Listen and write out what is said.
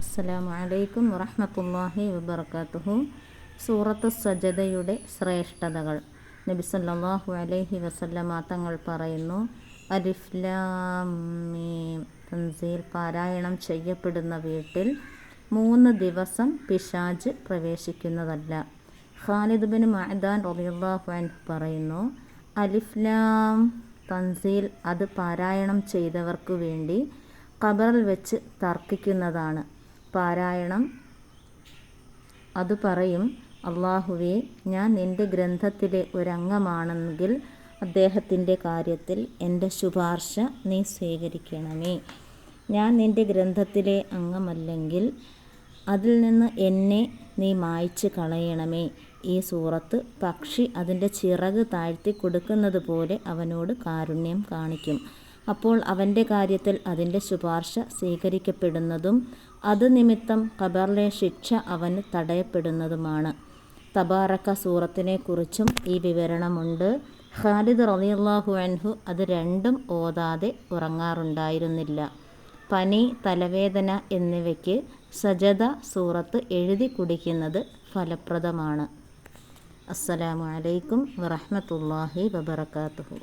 അസ്സലാമു അലൈക്കും വറഹമത്തല്ലാഹി വബർക്കാത്തുഹു സൂറത്ത് സജ്ജതയുടെ ശ്രേഷ്ഠതകൾ. നബി സല്ലല്ലാഹു അലൈഹി വസല്ലമ തങ്ങൾ പറയുന്നു അലിഫ്ലാം മീം. തൻസീൽ പാരായണം ചെയ്യപ്പെടുന്ന വീട്ടിൽ മൂന്ന് ദിവസം പിശാജ് പ്രവേശിക്കുന്നതല്ല. ഖാലിദ് ബിൻ മഅദാൻ റബിയുള്ളാഹു അൻഹു പറയുന്നു അലിഫ്ലാം തൻസീൽ അത് പാരായണം ചെയ്തവർക്ക് വേണ്ടി ഖബറിൽ വെച്ച് തർക്കിക്കുന്നതാണ്. പാരായണം. അത് പറയും അള്ളാഹുവേ ഞാൻ നിന്റെ ഗ്രന്ഥത്തിലെ ഒരംഗമാണെങ്കിൽ അദ്ദേഹത്തിന്റെ കാര്യത്തിൽ എന്റെ ശുപാർശ നീ സ്വീകരിക്കണമേ. ഞാൻ നിന്റെ ഗ്രന്ഥത്തിലെ അംഗമല്ലെങ്കിൽ അതിൽ നിന്ന് എന്നെ നീ മായ്ച്ചു കളയണമേ. ഈ സൂറത്ത് പക്ഷി അതിന്റെ ചിറക് താഴ്ത്തി കൊടുക്കുന്നത് പോലെ അവനോട് കാരുണ്യം കാണിക്കും. അപ്പോൾ അവന്റെ കാര്യത്തിൽ അതിന്റെ ശുപാർശ സ്വീകരിക്കപ്പെടുന്നതും അത് നിമിത്തം ഖബറിലെ ശിക്ഷ അവന് തടയപ്പെടുന്നതുമാണ്. തബാറക്ക സൂറത്തിനെക്കുറിച്ചും ഈ വിവരണമുണ്ട്. ഖാലിദ് റളിയല്ലാഹു അൻഹു അത് രണ്ടും ഓതാതെ ഉറങ്ങാറുണ്ടായിരുന്നില്ല. പനി തലവേദന എന്നിവയ്ക്ക് സജദ സൂറത്ത് എഴുതി കുടിക്കുന്നത് ഫലപ്രദമാണ്. അസ്സലാമു അലൈക്കും വറഹ്മത്തുള്ളാഹി വബറകാതുഹു.